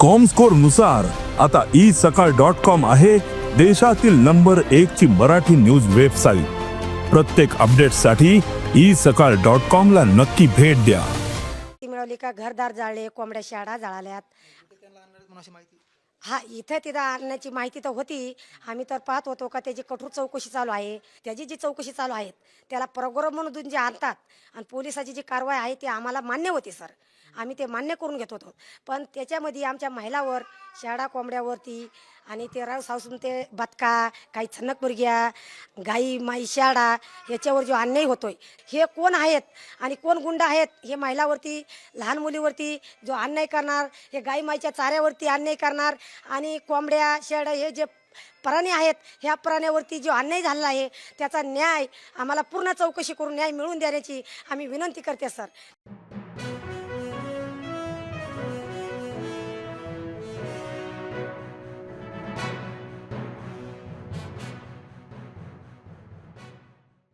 कॉमस्कोरनुसार आता ई सकाळ dot com आहे देशातील नंबर एक ची मराठी न्यूज वेबसाईट प्रत्येक अपडेटसाठी ई सकाळ डॉट कॉम ला नक्की भेट द्या. ती मिळवली का घरदार जाळले कोंबड्या शाळा माहिती हा इथं तिथं आणण्याची माहिती तर होती. आम्ही तर पाहत होतो का त्याची कठोर चौकशी चालू आहे. त्याची जी चौकशी चालू आहे त्याला प्रोग्राम म्हणून जे आणतात आणि पोलिसाची जी कारवाई आहे ती आम्हाला मान्य होती सर. आम्ही ते मान्य करून घेत होतो. पण त्याच्यामध्ये आमच्या महिलावर शाळा कोंबड्यावरती आणि ते रावसासून ते बदका काही छनक मुर्ग्या गाई माई शाळा याच्यावर जो अन्याय होतोय हे कोण आहेत? आणि कोण गुंड आहेत? हे महिलावरती लहान मुलीवरती जो अन्याय करणार हे गाई माईच्या चाऱ्यावरती अन्याय करणार आणि कोंबड्या शेळ्या हे जे प्राणी आहेत ह्या प्राण्यावरती जो अन्याय झालेला आहे त्याचा न्याय आम्हाला पूर्ण चौकशी करून न्याय मिळवून देण्याची आम्ही विनंती करते सर.